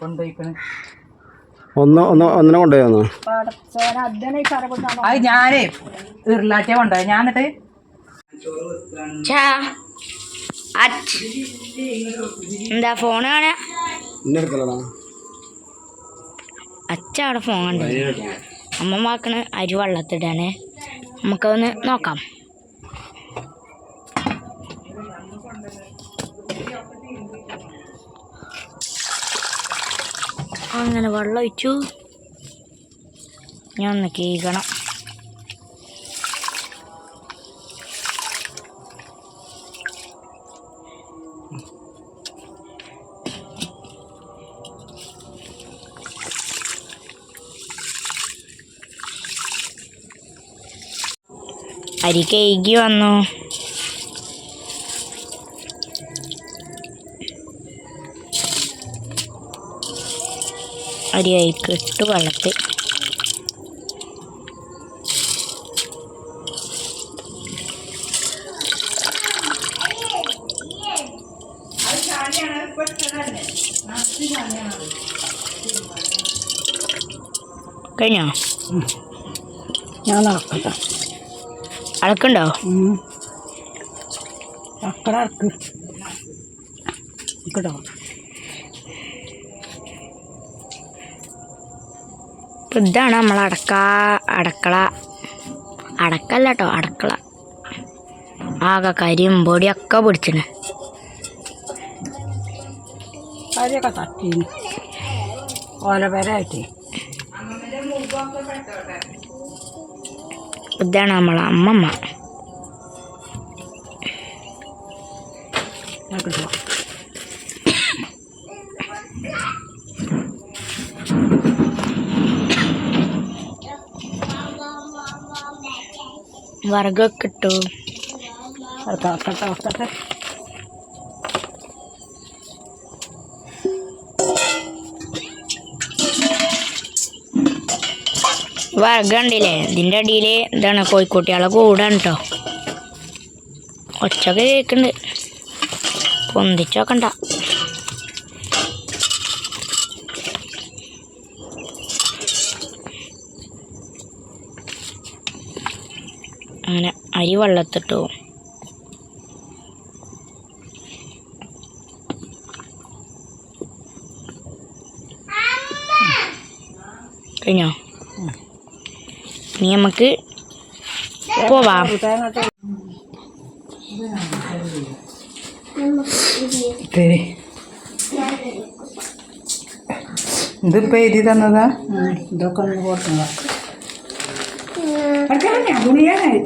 കൊണ്ടുപോയിക്കണ് ഒന്ന് ഒന്ന് ഒന്നിനെ കൊണ്ടുപോയി കൊടുത്താണോ അത് ഞാനേ ഉരുളാട്ടിയ കൊണ്ടുപോയി. ഞാൻ എന്നിട്ട് എന്താ ഫോൺ കാണാ അച്ഛടെ എടുക്കലടാ. അച്ഛ അവിടെ ഫോൺ കണ്ടു. അമ്മ വാക്കണ് അരി വെള്ളത്തിടാനേ. നമുക്കൊന്ന് നോക്കാം. അങ്ങനെ വെള്ളം ഒഴിച്ചു. ഞാൻ ഒന്ന് കീകണം. അരി കഴുകി വന്നു. അരി ഇട്ട് വെള്ളത്തിൽ കഴിഞ്ഞോ? ഞാൻ നടക്കട്ടെ. അളക്കുണ്ടോ അക്കട അടക്ക്. കേട്ടോ ഇതാണ് നമ്മൾ അടക്ക അടക്കള. അടക്കല്ല കേട്ടോ അടക്കള. ആകെ കരിയും പൊടിയൊക്കെ പിടിച്ചിന്. കാര്യമൊക്കെ ഇതാണ് നമ്മളെ അമ്മമ്മ. വിറകൊക്കെ ഇട്ടു തളക്കട്ടെ തളക്കട്ടെ വിറക് കണ്ടില്ലേ ഇതിന്റെ അടിയിൽ ഇതാണ് കോഴിക്കോട്ടികളെ കൂടാണ് കേട്ടോ ഒച്ചൊക്കെ കേൾക്കുന്നുണ്ട് പൊന്തിച്ചോക്കണ്ട അങ്ങനെ അരി വെള്ളത്തിട്ടു. കഴിഞ്ഞോ? ഇനി നമുക്ക് പോവാം. ഇതിപ്പോ എഴുതി തന്നതാ? ഇതൊക്കെ ഒന്ന്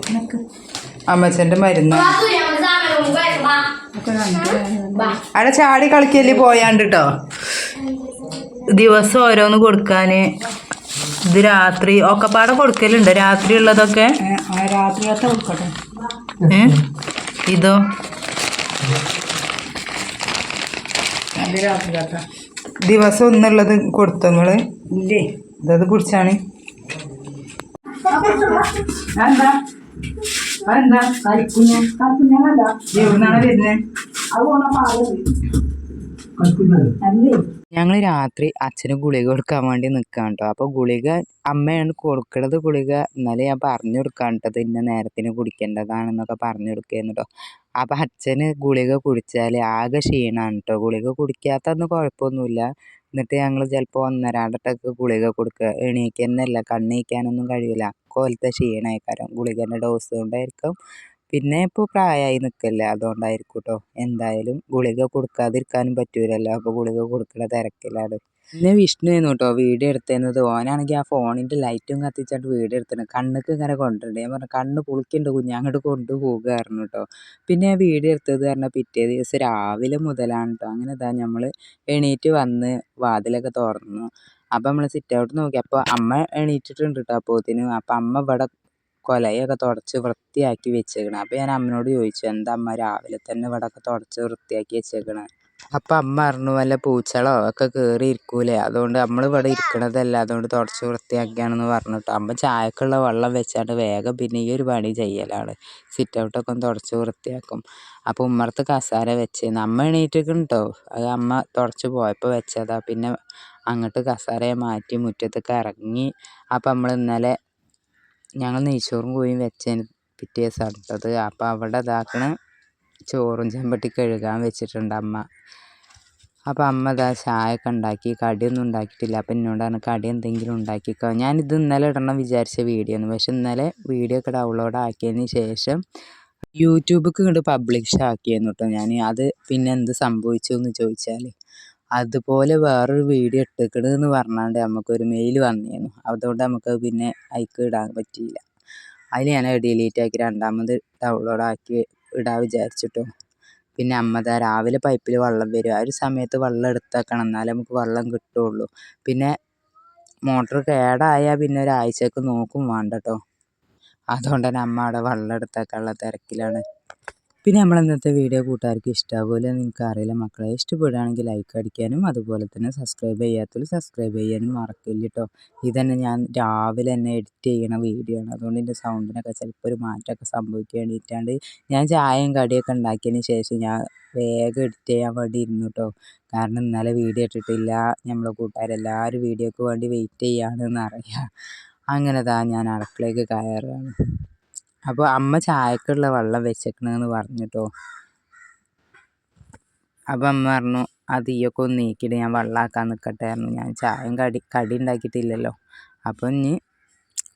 നിനക്ക് അമ്മച്ചന്റെ മരുന്ന്. അവിടെ ചാടി കളിക്കൽ പോയാണ്ട് കേട്ടോ ദിവസം ഓരോന്ന് കൊടുക്കാന്. ഇത് രാത്രി ഒക്കെപ്പാടെ കൊടുക്കലുണ്ട്. രാത്രി ഉള്ളതൊക്കെ ഇതോ? ദിവസം ഒന്നുള്ളത് കൊടുത്തു നിങ്ങൾ? ഇല്ലേ? ഇതത് കുടിച്ചാണ്. എന്താ? അതെന്താ കളിക്കുഞ്ഞു കളിക്കുഞ്ഞല്ല എവിടുന്നാണ് വരുന്നത് അത് പോണ പാൽ അല്ലേ? ഞങ്ങൾ രാത്രി അച്ഛന് ഗുളിക കൊടുക്കാൻ വേണ്ടി നിൽക്കാം കേട്ടോ അപ്പോൾ ഗുളിക അമ്മയാണ് കൊടുക്കണത് ഗുളിക ഇന്നലെ ഞാൻ പറഞ്ഞു കൊടുക്കാൻ കേട്ടത് ഇന്ന നേരത്തിന് കുടിക്കേണ്ടതാണെന്നൊക്കെ പറഞ്ഞു കൊടുക്കുന്നു കേട്ടോ അപ്പം അച്ഛന് ഗുളിക കുടിച്ചാൽ ആകെ ക്ഷീണമാണ് കേട്ടോ ഗുളിക കുടിക്കാത്തന്ന് കുഴപ്പമൊന്നുമില്ല. എന്നിട്ട് ഞങ്ങൾ ചിലപ്പോൾ ഒന്നരാടത്തൊക്കെ ഗുളിക കൊടുക്കുക എണീക്കുന്നല്ല കണ്ണീക്കാനൊന്നും കഴിയില്ല കോലത്തെ കാരണം ഗുളികന്റെ ഡോസ് കൊണ്ടായിരിക്കും. പിന്നെ ഇപ്പോൾ പ്രായമായി നിൽക്കല്ലേ അതുകൊണ്ടായിരിക്കും കേട്ടോ എന്തായാലും ഗുളിക കൊടുക്കാതിരിക്കാനും പറ്റൂലല്ലോ. അപ്പോൾ ഗുളിക കൊടുക്കുന്ന തിരക്കിലാണ്. പിന്നെ വിഷ്ണു ആയിരുന്നു കേട്ടോ വീഡിയോ എടുത്തിരുന്നത് ഓനാണെങ്കിൽ ആ ഫോണിന്റെ ലൈറ്റും കത്തിച്ചിട്ട് വീഡിയോ എടുത്തിരുന്നു. കണ്ണുക്ക് ഇങ്ങനെ കൊണ്ടുണ്ട് ഞാൻ പറഞ്ഞു കണ്ണ് പുളിക്കുന്നുണ്ട് കുഞ്ഞ്. അങ്ങോട്ട് കൊണ്ടുപോകുകയായിരുന്നു കേട്ടോ പിന്നെ ആ വീഡിയോ എടുത്തത് പറഞ്ഞാൽ പിറ്റേ ദിവസം രാവിലെ മുതലാണ് കേട്ടോ അങ്ങനെ ഇതാ നമ്മൾ എണീറ്റ് വന്ന് വാതിലൊക്കെ തുറന്നു. അപ്പം നമ്മൾ സിറ്റ് ഔട്ട് നോക്കി. അപ്പോൾ അമ്മ എണീറ്റിട്ടുണ്ട് കേട്ടോ അപ്പോത്തിന്. അപ്പം അമ്മ ഇവിടെ കൊലയൊക്കെ തുടച്ച് വൃത്തിയാക്കി വെച്ചേക്കണ്. അപ്പോൾ ഞാൻ അമ്മയോട് ചോദിച്ചു എന്താ അമ്മ രാവിലെ തന്നെ ഇവിടെ ഒക്കെ തുടച്ച് വൃത്തിയാക്കി വെച്ചേക്കണ്? അപ്പം അമ്മ പറഞ്ഞു വല്ല പൂച്ചകളോ ഒക്കെ കയറി ഇരിക്കൂലേ? അതുകൊണ്ട് നമ്മൾ ഇവിടെ ഇരിക്കണതല്ല അതുകൊണ്ട് തുടച്ച് വൃത്തിയാക്കിയാണെന്ന് പറഞ്ഞിട്ട് അമ്മ ചായക്കുള്ള വെള്ളം വെച്ചാണ്ട് വേഗം പിന്നെ ഈ ഒരു പണി ചെയ്യലാണ്. സിറ്റ് ഔട്ടൊക്കെ ഒന്ന് തുടച്ച് വൃത്തിയാക്കും. അപ്പോൾ ഉമ്മറത്ത് കസാര വെച്ചേന്ന്. അമ്മ എണീറ്റിരിക്കണം കേട്ടോ അത് അമ്മ തുടച്ച് പോയപ്പോൾ വെച്ചതാ. പിന്നെ അങ്ങോട്ട് കസാരയെ മാറ്റി മുറ്റത്തേക്ക് ഇറങ്ങി. അപ്പം നമ്മൾ ഇന്നലെ ഞങ്ങൾ നെയ്ച്ചോറും കോഴിയും വെച്ചതിന് പിറ്റേ ദിവസമാണ് അടുത്തത് അപ്പം അവിടെ ഇതാക്കണ ചോറും ചെമ്പട്ടി കഴുകാൻ വെച്ചിട്ടുണ്ട് അമ്മ. അപ്പം അമ്മ ഇതാ ചായയൊക്കെ ഉണ്ടാക്കി കടിയൊന്നും ഉണ്ടാക്കിയിട്ടില്ല. അപ്പം എന്നോടാണ് കടി എന്തെങ്കിലും ഉണ്ടാക്കിക്കോ. ഞാനിത് ഇന്നലെ ഇടണം വിചാരിച്ച വീഡിയോ ആണ് പക്ഷെ ഇന്നലെ വീഡിയോ ഒക്കെ ഡൗൺലോഡ് ആക്കിയതിന് ശേഷം യൂട്യൂബിലേക്ക് ഇങ്ങോട്ട് പബ്ലിഷ് ആക്കിയെന്നു കേട്ടോ ഞാൻ. അത് പിന്നെ എന്ത് സംഭവിച്ചു എന്ന് ചോദിച്ചാൽ അതുപോലെ വേറൊരു വീഡിയോ ഇട്ടേക്കണെന്ന് പറഞ്ഞാണ്ട് നമുക്കൊരു മെയിൽ വന്നിരുന്നു അതുകൊണ്ട് നമുക്ക് പിന്നെ അയക്ക് ഇടാൻ പറ്റിയില്ല. അതിൽ ഞാൻ ഡിലീറ്റ് ആക്കി രണ്ടാമത് ഡൗൺലോഡ് ആക്കി ഇടാൻ വിചാരിച്ചിട്ടും. പിന്നെ അമ്മ ദാ രാവിലെ പൈപ്പിൽ വെള്ളം വരും. ആ ഒരു സമയത്ത് വെള്ളം എടുത്ത് വെക്കണം എന്നാലേ നമുക്ക് വെള്ളം കിട്ടുള്ളൂ. പിന്നെ മോട്ടർ കേടായാൽ പിന്നെ ഒരാഴ്ചക്ക് നോക്കും വേണ്ട കേട്ടോ അതുകൊണ്ട് തന്നെ അമ്മ അവിടെ വെള്ളം എടുത്തേക്കാനുള്ള തിരക്കിലാണ്. പിന്നെ നമ്മൾ ഇന്നത്തെ വീഡിയോ കൂട്ടുകാർക്ക് ഇഷ്ടമാകുമല്ലോ നിങ്ങൾക്ക് എനിക്കറിയില്ല. മക്കളെ ഇഷ്ടപ്പെടുകയാണെങ്കിൽ ലൈക്ക് അടിക്കാനും അതുപോലെ തന്നെ സബ്സ്ക്രൈബ് ചെയ്യാത്തവർ സബ്സ്ക്രൈബ് ചെയ്യാനും മറക്കില്ല കേട്ടോ ഇതന്നെ ഞാൻ രാവിലെ തന്നെ എഡിറ്റ് ചെയ്യണ വീഡിയോ ആണ്. അതുകൊണ്ട് എന്റെ സൗണ്ടിനൊക്കെ ചിലപ്പോൾ ഒരു മാറ്റമൊക്കെ സംഭവിക്കാൻ ഞാൻ ചായയും കടിയൊക്കെ ഉണ്ടാക്കിയതിന് ശേഷം ഞാൻ വേഗം എഡിറ്റ് ചെയ്യാൻ വേണ്ടി ഇരുന്നു കേട്ടോ കാരണം ഇന്നലെ വീഡിയോ ഇട്ടിട്ടില്ല. നമ്മളെ കൂട്ടുകാരെല്ലാവരും വീഡിയോക്ക് വേണ്ടി വെയിറ്റ് ചെയ്യാണെന്ന് അറിയാം. അങ്ങനെ താ ഞാൻ അടുക്കളയ്ക്ക് കയറുകയാണ്. അപ്പോൾ അമ്മ ചായക്കുള്ള വെള്ളം വെച്ചേക്കണെന്ന് പറഞ്ഞിട്ടോ. അപ്പം അമ്മ പറഞ്ഞു ആ തീയൊക്കെ ഒന്ന് നീക്കിയിട്ട് ഞാൻ വെള്ളമാക്കാൻ നിൽക്കട്ടെ പറഞ്ഞു. ഞാൻ ചായയും കടി കടി ഉണ്ടാക്കിയിട്ടില്ലല്ലോ. അപ്പം ഇനി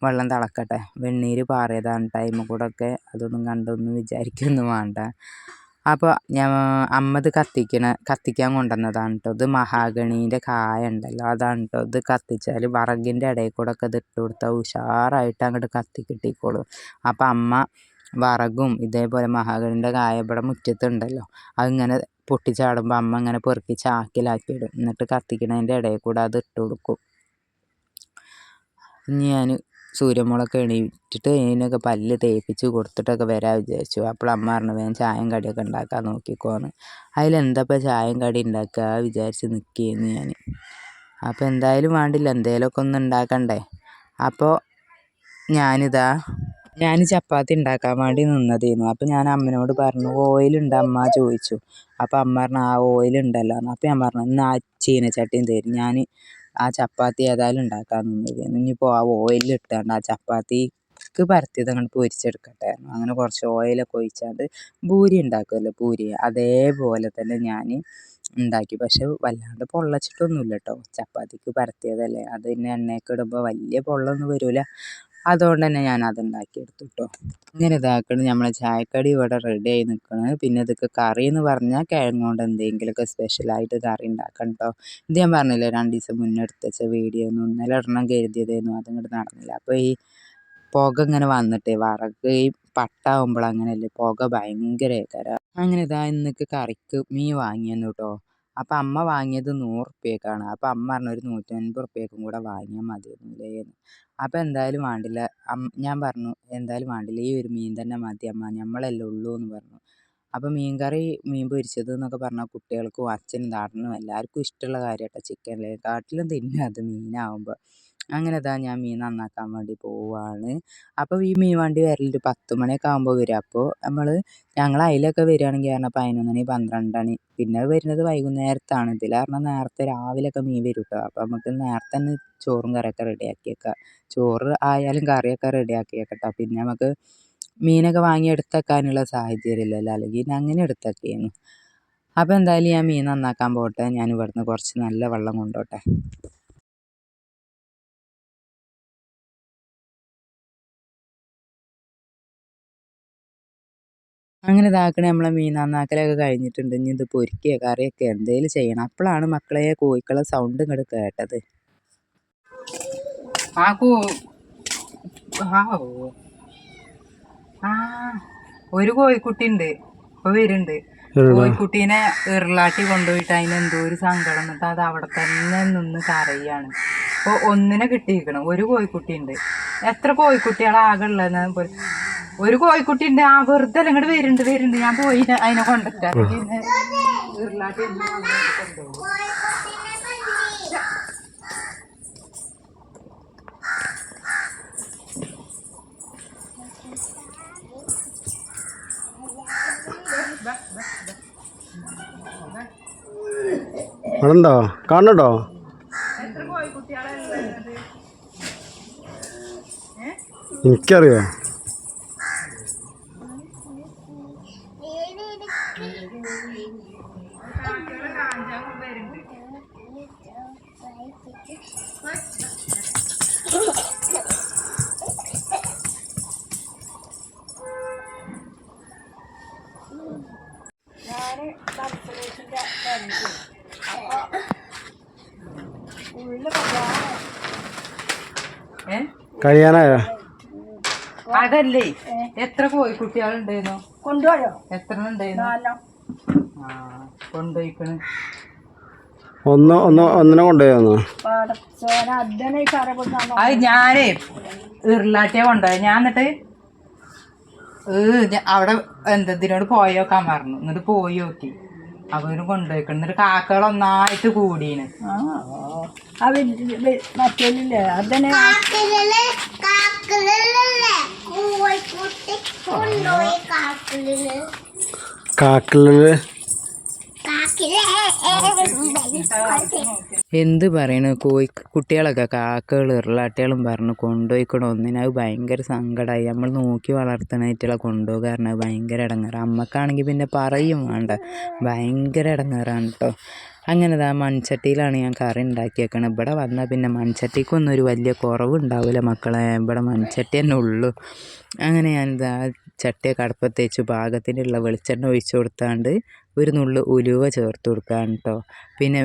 വെള്ളം തിളക്കട്ടെ. വെണ്ണീര് പാറിയതാണ് ടൈം കൂടെ ഒക്കെ. അതൊന്നും കണ്ടൊന്നും വിചാരിക്കൊന്നും വേണ്ട. അപ്പോൾ ഞാൻ അമ്മ ഇത് കത്തിക്കണ കത്തിക്കാൻ കൊണ്ടുവന്നതാണ് കേട്ടോ ഇത് മഹാഗണീന്റെ കായ ഉണ്ടല്ലോ അതാണ് കേട്ടോ ഇത് കത്തിച്ചാൽ വിറകിന്റെ ഇടയിൽ കൂടെ ഒക്കെ ഇത് ഇട്ട് കൊടുത്താൽ ഉഷാറായിട്ട് അങ്ങോട്ട് കത്തി കിട്ടിക്കോളും. അപ്പം അമ്മ വിറകും ഇതേപോലെ മഹാഗണീന്റെ കായ ഇവിടെ മുറ്റത്തുണ്ടല്ലോ. അതിങ്ങനെ പൊട്ടിച്ചാടുമ്പോൾ അമ്മ ഇങ്ങനെ പെറുക്കി ചാക്കിലാക്കിയിടും. എന്നിട്ട് കത്തിക്കണതിന്റെ ഇടയിൽ കൂടെ അത് ഇട്ട് കൊടുക്കും. ഞാൻ സൂര്യമുളൊക്കെ എണീറ്റിട്ട് ഇതിനൊക്കെ പല്ല് തേപ്പിച്ച് കൊടുത്തിട്ടൊക്കെ വരാൻ വിചാരിച്ചു. അപ്പോൾ അമ്മ പറഞ്ഞു വേഗം ചായയും കടിയൊക്കെ ഉണ്ടാക്കാൻ നോക്കിക്കോന്ന് അതിലെന്താപ്പോൾ ചായയും കടി ഉണ്ടാക്കുക? വിചാരിച്ച് നിൽക്കുകയെന്ന് ഞാൻ. അപ്പോൾ എന്തായാലും വേണ്ടില്ല എന്തേലുമൊക്കെ ഒന്ന് ഉണ്ടാക്കണ്ടേ. അപ്പോൾ ഞാനിതാ ഞാൻ ചപ്പാത്തി ഉണ്ടാക്കാൻ വേണ്ടി നിന്നതായിരുന്നു അപ്പോൾ ഞാൻ അമ്മനോട് പറഞ്ഞു ഓയിലുണ്ട് അമ്മ? ചോദിച്ചു. അപ്പോൾ അമ്മ പറഞ്ഞു ആ ഓയിലുണ്ടല്ലോ എന്ന്. അപ്പോൾ ഞാൻ പറഞ്ഞു എന്നാൽ ചീനച്ചട്ടിയും തരും. ഞാൻ ആ ചപ്പാത്തി ഏതായാലും ഉണ്ടാക്കാൻ നിന്നത്. ഇനിയിപ്പോൾ ആ ഓയിലിട്ടാണ്ട് ആ ചപ്പാത്തിക്ക് പരത്തിയത് അങ്ങോട്ട് പൊരിച്ചെടുക്കട്ടെ അങ്ങനെ കുറച്ച് ഓയിലൊക്കെ ഒഴിച്ചാണ്ട് പൂരി ഉണ്ടാക്കുമല്ലോ പൂരി. അതേപോലെ തന്നെ ഞാൻ ഉണ്ടാക്കി. പക്ഷെ വല്ലാണ്ട് പൊള്ളച്ചിട്ടൊന്നുമില്ല കേട്ടോ ചപ്പാത്തിക്ക് പരത്തിയതല്ലേ. അത് പിന്നെ എണ്ണയൊക്കെ ഇടുമ്പോൾ വലിയ പൊള്ളൊന്നും വരില്ല അതുകൊണ്ട് തന്നെ ഞാൻ അത് ഉണ്ടാക്കിയെടുത്തു കേട്ടോ ഇങ്ങനെ ഇതാക്കണം നമ്മളെ ചായക്കടി ഇവിടെ റെഡി ആയി നിൽക്കുന്നത് പിന്നെ ഇതൊക്കെ കറി എന്ന് പറഞ്ഞാൽ കിഴങ്ങ് കൊണ്ട് എന്തെങ്കിലുമൊക്കെ സ്പെഷ്യലായിട്ട് കറി ഉണ്ടാക്കണം കേട്ടോ ഇത് ഞാൻ പറഞ്ഞില്ലേ രണ്ട് ദിവസം മുന്നേ എടുത്ത് വെച്ച വീഡിയോ ഒന്നും ഇന്നലെ ഇടണം കരുതിയതായിരുന്നു അതിങ്ങോട്ട് നടന്നില്ല. അപ്പോൾ ഈ പുക ഇങ്ങനെ വന്നിട്ടേ വറക് ഈ പട്ടാവുമ്പോൾ അങ്ങനെയല്ലേ പുക ഭയങ്കര കര അങ്ങനെ ഇതാ ഇന്നൊക്കെ കറിക്ക് മീൻ വാങ്ങിയെന്നു കേട്ടോ അപ്പം അമ്മ വാങ്ങിയത് നൂറ് റുപ്യക്കാണ് അപ്പം അമ്മ പറഞ്ഞു ഒരു നൂറ്റൻപത് റുപ്യക്കും കൂടെ വാങ്ങിയാൽ മതിയായിരുന്നില്ലേ എന്ന് അപ്പം എന്തായാലും വേണ്ടില്ല. ഞാൻ പറഞ്ഞു എന്തായാലും വേണ്ടില്ല. ഈ ഒരു മീൻ തന്നെ മതി അമ്മ. നമ്മളല്ലേ ഉള്ളൂ എന്ന് പറഞ്ഞു. അപ്പം മീൻ കറി മീൻ പൊരിച്ചത് എന്നൊക്കെ പറഞ്ഞാൽ കുട്ടികൾക്കും അച്ഛനും നാടനും എല്ലാവർക്കും ഇഷ്ടമുള്ള കാര്യമാട്ടോ ചിക്കനിലെ കാട്ടിലും തിന്നാം അത് മീനാവുമ്പോൾ അങ്ങനെ ഇതാ ഞാൻ മീൻ നന്നാക്കാൻ വേണ്ടി പോവാണ്. അപ്പോൾ ഈ മീൻ വണ്ടി വരലൊരു പത്ത് മണിയൊക്കെ ആകുമ്പോൾ വരും. അപ്പോൾ നമ്മൾ ഞങ്ങൾ അതിലൊക്കെ വരികയാണെങ്കിൽ കാരണം പതിനൊന്ന് മണി പന്ത്രണ്ട് മണി. പിന്നെ വരുന്നത് വൈകുന്നേരത്താണ്. ഇതിൽ കാരണം നേരത്തെ രാവിലെയൊക്കെ മീൻ വരും കേട്ടോ അപ്പോൾ നമുക്ക് നേരത്തെ തന്നെ ചോറും കറിയൊക്കെ റെഡിയാക്കി വെക്കാം. ചോറ് ആയാലും കറിയൊക്കെ റെഡിയാക്കി വെക്കട്ടോ പിന്നെ നമുക്ക് മീനൊക്കെ വാങ്ങി എടുത്തേക്കാനുള്ള സാഹചര്യം ഇല്ലല്ലോ അല്ലെങ്കിൽ അങ്ങനെ എടുത്തേക്കായിരുന്നു അപ്പോൾ എന്തായാലും ഞാൻ മീൻ നന്നാക്കാൻ പോട്ടെ. ഞാൻ ഇവിടുന്ന് കുറച്ച് നല്ല വെള്ളം കൊണ്ടോട്ടെ. അങ്ങനെ ഇതാക്കണേ നമ്മളെ മീൻ നന്നാക്കലൊക്കെ കഴിഞ്ഞിട്ടുണ്ട്. ഇനി ഇത് പൊരിക്കുക കറിയൊക്കെ എന്തേലും ചെയ്യണം. അപ്പോഴാണ് മക്കളെ കോഴിക്കളെ സൗണ്ട് ഇങ്ങോട്ട് കേട്ടത്. ആ ഒരു കോഴിക്കുട്ടി ഉണ്ട് ഇപ്പൊ വരുന്നുണ്ട് കോഴിക്കുട്ടീനെ ഇറലാട്ടി കൊണ്ടുപോയിട്ട് അതിന് എന്തോ ഒരു സങ്കടം എന്നിട്ട് അത് അവിടെ തന്നെ നിന്ന് കരയാണ്. ഇപ്പൊ ഒന്നിനെ കിട്ടിയിരിക്കണം. ഒരു കോഴിക്കുട്ടി ഉണ്ട് എത്ര കോഴിക്കുട്ടികളാകെ ഉള്ളതെന്ന് ഒരു കോഴിക്കുട്ടി ഉണ്ട് ആ വെറുതെ ഇങ്ങോട്ട് വരുന്നുണ്ട് വരുന്നുണ്ട്. ഞാൻ പോയി അതിനെ കൊണ്ടിട്ട് ഉരുളാട്ടി കാണണ്ടോ ഉണ്ടോ കാണുന്നുണ്ടോ? എനിക്കറിയോ. കഴിയാനായോ? അതല്ലേ. എത്ര കോഴിക്കുട്ടികളുണ്ടായിരുന്നു കൊണ്ടുപോയോ? എത്ര ഉണ്ടായിരുന്നു കൊണ്ടുപോയിക്കണ്. ഒന്ന് ഒന്ന് ഒന്നിനെ കൊണ്ടുപോയി അത് ഞാനേ ഉരുളാട്ടിയെ കൊണ്ടുപോയി. ഞാൻ എന്നിട്ട് ഏ അവിടെ എന്താ ഇതിനോട് പോയോക്കാൻ പറഞ്ഞു. എന്നിട്ട് പോയി നോക്കി. അവർ കൊണ്ടുപോയിക്കണം. എന്നിട്ട് കാക്കകൾ ഒന്നായിട്ട് കൂടീന്. കാക്കലിൽ എന്ത് പറയണു? കോഴി കുട്ടികളൊക്കെ കാക്കകൾ ഉരുളാട്ടികളും പറഞ്ഞു കൊണ്ടുപോയിക്കണം. ഒന്നിനും ഭയങ്കര സങ്കടമായി നമ്മൾ നോക്കി വളർത്തണായിട്ടുള്ള കൊണ്ടുപോകാരണം അത് ഭയങ്കര ഇടങ്ങേറ്. അമ്മക്കാണെങ്കിൽ പിന്നെ പറയും വേണ്ട. ഭയങ്കര ഇടങ്ങേറാണ് കേട്ടോ അങ്ങനെ ദാ മൺചട്ടിയിലാണ് ഞാൻ കറി ഉണ്ടാക്കിയേക്കണത് ഇവിടെ വന്നാൽ പിന്നെ മൺചട്ടിക്കൊന്നും ഒരു വലിയ കുറവുണ്ടാവില്ല മക്കളെ. ഇവിടെ മൺചട്ടി തന്നെ ഉള്ളൂ. അങ്ങനെ ഞാൻ ഞാനിതാ ചട്ടിയെ കടപ്പത്ത് വെച്ച് പാകത്തിനുള്ള വെളിച്ചെണ്ണ ഒഴിച്ചു കൊടുത്താണ്ട് ഒരു നുള്ളു ഉലുവ ചേർത്ത് കൊടുക്കാണ് കേട്ടോ പിന്നെ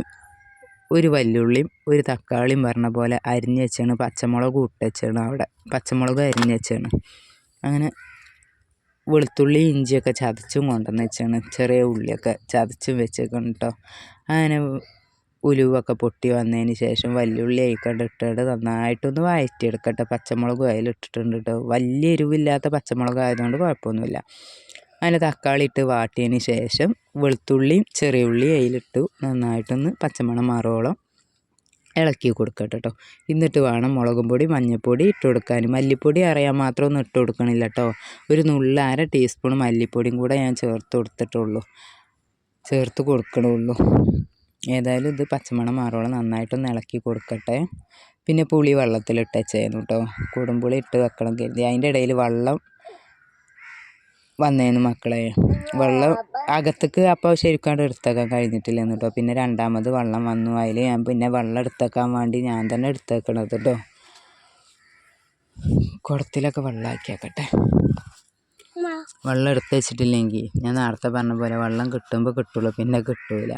ഒരു വല്യുള്ളിയും ഒരു തക്കാളിയും പറഞ്ഞ പോലെ അരിഞ്ഞ് വെച്ചാണ്. പച്ചമുളക് ഇട്ട് വെച്ചാണ് അവിടെ. പച്ചമുളക് അരിഞ്ഞ് വെച്ചാണ്. അങ്ങനെ വെളുത്തുള്ളി ഇഞ്ചിയൊക്കെ ചതച്ചും കൊണ്ടുവന്ന് വെച്ചാണ്. ചെറിയ ഉള്ളിയൊക്കെ ചതച്ചും വെച്ചേക്കണം കേട്ടോ അങ്ങനെ ഉലുവൊക്കെ പൊട്ടി വന്നതിന് ശേഷം വല്യുള്ളി ആയിക്കണ്ട് ഇട്ടിട്ട് നന്നായിട്ടൊന്ന് വഴറ്റിയെടുക്കട്ടെ പച്ചമുളകും അതിലിട്ടിട്ടുണ്ട് കേട്ടോ വലിയ എരിവില്ലാത്ത പച്ചമുളക് ആയതുകൊണ്ട് കുഴപ്പമൊന്നുമില്ല. അതിന് തക്കാളി ഇട്ട് വാട്ടിയതിന് ശേഷം വെളുത്തുള്ളിയും ചെറിയ ഉള്ളി അതിലിട്ടു നന്നായിട്ടൊന്ന് പച്ചമണം മാറോളം ഇളക്കി കൊടുക്കട്ടെ കേട്ടോ എന്നിട്ട് വേണം മുളകും പൊടി മഞ്ഞൾപ്പൊടി ഇട്ട് കൊടുക്കാൻ. മല്ലിപ്പൊടി അറിയാൻ മാത്രം ഒന്നും ഇട്ട് കൊടുക്കണില്ല കേട്ടോ ഒരു നുള്ള അര ടീസ്പൂൺ മല്ലിപ്പൊടിയും കൂടെ ഞാൻ ചേർത്ത് കൊടുത്തിട്ടുള്ളൂ. ചേർത്ത് കൊടുക്കണുള്ളൂ. ഏതായാലും ഇത് പച്ചമണം മാറോളം നന്നായിട്ടൊന്ന് ഇളക്കി കൊടുക്കട്ടെ. പിന്നെ പുളി വെള്ളത്തിലിട്ട് വെച്ചായിരുന്നു കേട്ടോ കുടുംപുളി ഇട്ട് വെക്കണം കരുതി. അതിന്റെ ഇടയിൽ വെള്ളം വന്നേന്ന് മക്കളെ. വെള്ളം അകത്തേക്ക് അപ്പോൾ ശരിക്കും എടുത്തേക്കാൻ കഴിഞ്ഞിട്ടില്ലെന്ന് കേട്ടോ പിന്നെ രണ്ടാമത് വെള്ളം വന്നു. അതിൽ ഞാൻ പിന്നെ വെള്ളം എടുത്തേക്കാൻ വേണ്ടി ഞാൻ തന്നെ എടുത്തേക്കണത് കേട്ടോ കുടത്തിലൊക്കെ വെള്ളമാക്കിയാക്കട്ടെ വെള്ളം എടുത്ത് വെച്ചിട്ടില്ലെങ്കിൽ ഞാൻ നേരത്തെ പറഞ്ഞ പോലെ വെള്ളം കിട്ടുമ്പോൾ കിട്ടുള്ളൂ പിന്നെ കിട്ടൂല.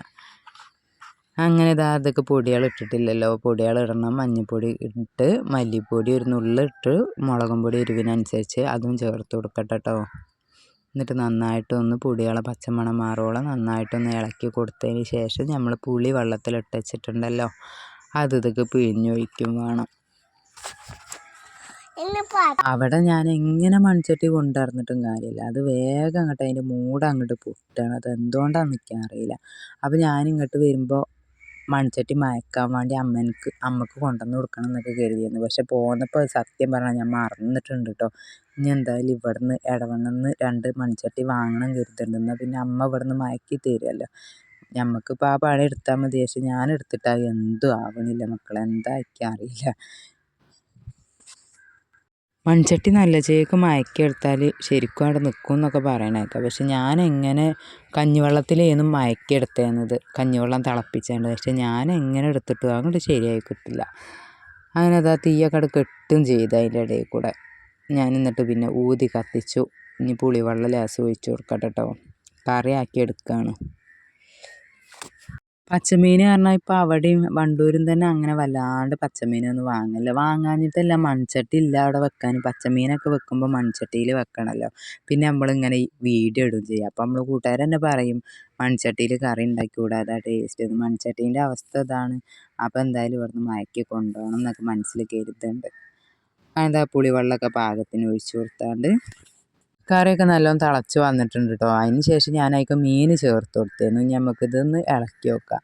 അങ്ങനെ ഇതാ അതൊക്കെ പൊടികൾ ഇട്ടിട്ടില്ലല്ലോ. പൊടികൾ ഇടണം മഞ്ഞൾപ്പൊടി ഇട്ട് മല്ലിപ്പൊടി ഒരു നുള്ളിട്ട് മുളകും പൊടി എരിവിനനുസരിച്ച് അതും ചേർത്ത് കൊടുക്കട്ടെ കേട്ടോ എന്നിട്ട് നന്നായിട്ടൊന്ന് പൊടികളെ പച്ചമണം മാറോളം നന്നായിട്ടൊന്ന് ഇളക്കി കൊടുത്തതിന് ശേഷം നമ്മൾ പുളി വെള്ളത്തിലിട്ട് വെച്ചിട്ടുണ്ടല്ലോ. അത് ഇതൊക്കെ പിഴിഞ്ഞൊഴിക്കും വേണം. അവിടെ ഞാൻ എങ്ങനെ മൺചട്ടി കൊണ്ടുവന്നിട്ടും കാര്യമില്ല. അത് വേഗം അങ്ങോട്ട് അതിന്റെ മൂട് അങ്ങോട്ട് പൊട്ടുകയാണ്. അത് എന്തുകൊണ്ടാണെന്ന് എനിക്ക് അറിയില്ല. അപ്പോൾ ഞാൻ ഇങ്ങോട്ട് വരുമ്പോൾ മൺചട്ടി മയക്കാൻ വേണ്ടി അമ്മയ്ക്ക് അമ്മയ്ക്ക് കൊണ്ടുവന്ന് കൊടുക്കണം എന്നൊക്കെ കരുതിയിരുന്നു. പക്ഷെ പോന്നപ്പോൾ സത്യം പറഞ്ഞാൽ ഞാൻ മറന്നിട്ടുണ്ട് കേട്ടോ ഇനി എന്തായാലും ഇവിടുന്ന് ഇടവണ്ണെന്ന് രണ്ട് മൺചട്ടി വാങ്ങണം കരുതുന്നുണ്ട് എന്നാൽ പിന്നെ അമ്മ ഇവിടുന്ന് മയക്കി തരുമല്ലോ ഞമ്മക്കിപ്പോൾ ആ പണി എടുത്താൽ മതി. പക്ഷെ ഞാൻ എടുത്തിട്ടാൽ എന്തും ആവണില്ല മക്കളെ. എന്താ അറിയില്ല മൺചട്ടി നല്ല ചേക്ക് മയക്കിയെടുത്താൽ ശരിക്കും അവിടെ നിൽക്കും എന്നൊക്കെ പറയണേക്കാം പക്ഷെ ഞാൻ എങ്ങനെ കഞ്ഞിവെള്ളത്തിലേന്നും മയക്കിയെടുത്തേന്നത്? കഞ്ഞിവെള്ളം തിളപ്പിച്ചേണ്ടത് പക്ഷെ ഞാൻ എങ്ങനെ എടുത്തിട്ടും അങ്ങോട്ട് ശരിയായി കിട്ടില്ല. അങ്ങനെ അത് ആ തീയൊക്കെ അവിടെ കെട്ടും ചെയ്ത് അതിന്റെ ഇടയിൽ കൂടെ. ഞാൻ എന്നിട്ട് പിന്നെ ഊതി കത്തിച്ചു. ഇനി പുളിവെള്ളം ലാസ് ഒഴിച്ചു കൊടുക്കട്ടെ കേട്ടോ. കറിയാക്കി എടുക്കുകയാണ് പച്ചമീൻ പറഞ്ഞാൽ ഇപ്പോൾ അവിടെയും വണ്ടൂരും തന്നെ അങ്ങനെ വല്ലാണ്ട് പച്ചമീനൊന്നും വാങ്ങില്ല വാങ്ങാഞ്ഞിട്ടല്ല മൺചട്ടി ഇല്ല അവിടെ വെക്കാൻ. പച്ചമീനൊക്കെ വെക്കുമ്പോൾ മൺചട്ടിയിൽ വെക്കണമല്ലോ പിന്നെ നമ്മളിങ്ങനെ വീഡിയോ ഇടും ചെയ്യുക അപ്പോൾ നമ്മൾ കൂട്ടുകാർ തന്നെ പറയും മൺചട്ടിയിൽ കറി കൂടാതെ ടേസ്റ്റ് മൺചട്ടീന്റെ അവസ്ഥ ഇതാണ്. അപ്പോൾ എന്തായാലും ഇവിടുന്ന് മയക്കി കൊണ്ടുപോകണം എന്നൊക്കെ മനസ്സിൽ കരുതുന്നുണ്ട്. എന്താ പുളിവെള്ളമൊക്കെ പാകത്തിന് ഒഴിച്ചു കൊടുത്താണ്ട് കറിയൊക്കെ നല്ലോണം തിളച്ച് വന്നിട്ടുണ്ട് കേട്ടോ അതിന് ശേഷം ഞാൻ അതിക്ക് മീൻ ചേർത്ത് കൊടുത്തിരുന്നു നമുക്കിതൊന്ന് ഇളക്കി വെക്കാം.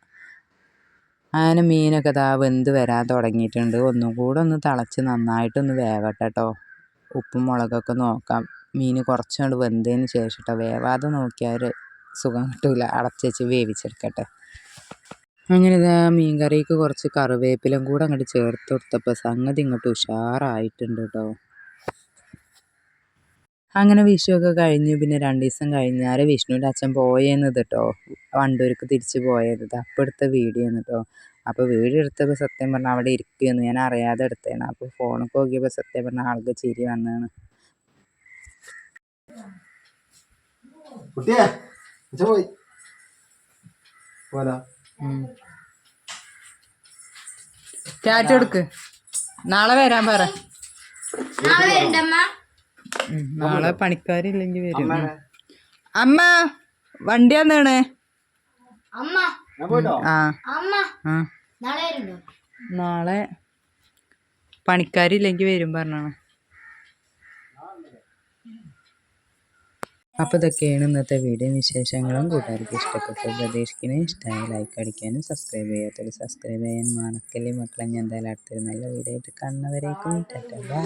അങ്ങനെ മീനൊക്കെ ഇതാ വെന്ത് വരാൻ തുടങ്ങിയിട്ടുണ്ട്. ഒന്നും കൂടെ ഒന്ന് തിളച്ച് നന്നായിട്ടൊന്ന് വേവട്ടെ കേട്ടോ ഉപ്പും മുളകൊക്കെ നോക്കാം. മീൻ കുറച്ചുകൊണ്ട് വെന്തതിന് ശേഷം കേട്ടോ വേവാതെ നോക്കിയാൽ സുഖം കിട്ടൂല. അടച്ച് വെച്ച് വേവിച്ചെടുക്കട്ടെ. അങ്ങനെ ഇതാ മീൻ കറിക്ക് കുറച്ച് കറിവേപ്പിലും കൂടെ അങ്ങോട്ട് ചേർത്ത് കൊടുത്തപ്പോൾ സംഗതി ഇങ്ങോട്ട് ഉഷാറായിട്ടുണ്ട് കേട്ടോ അങ്ങനെ വിഷുവൊക്കെ കഴിഞ്ഞു പിന്നെ രണ്ട് ദിവസം കഴിഞ്ഞാൽ വിഷ്ണുവിന്റെ അച്ഛൻ പോയെന്നത് കേട്ടോ വണ്ടൂർക്ക് തിരിച്ച് പോയത്. അപ്പം എടുത്ത വീഡിയോ ആണ് കേട്ടോ അപ്പോൾ വീഡിയോ എടുത്തപ്പോൾ സത്യം പറഞ്ഞാൽ അവിടെ ഇരിക്കുകയെന്ന് ഞാൻ അറിയാതെ എടുത്തതാണ് അപ്പോൾ ഫോണൊക്കെ നോക്കിയപ്പോൾ സത്യം പറഞ്ഞാൽ ആൾക്ക് ചിരി വന്നതാണ്. കുട്ടിയെ പോയി. നാളെ വരാൻ പറ. നാളെ നാളെ പണിക്കാരില്ലെങ്കിൽ വരും. അമ്മ വണ്ടി അമ്മ നാളെ പണിക്കാരില്ലെങ്കി നാളെ പണിക്കാരില്ലെങ്കിൽ വരും പറഞ്ഞാണ്. അപ്പോൾ ഇതൊക്കെയാണ് ഇന്നത്തെ വീഡിയോ വിശേഷങ്ങളും. കൂട്ടുകാർക്ക് ഇഷ്ടപ്പെട്ടു പ്രതീക്ഷിക്കുന്ന ഇഷ്ടമായി ലൈക്ക് അടിക്കാനും സബ്സ്ക്രൈബ് ചെയ്യാത്തൊരു സബ്സ്ക്രൈബ് ചെയ്യാൻ മറക്കല്ലേ മക്കളെ. ഞാൻ എന്തായാലും അടുത്തൊരു നല്ല വീഡിയോ ആയിട്ട് കാണുന്നവരേക്കും. ബൈ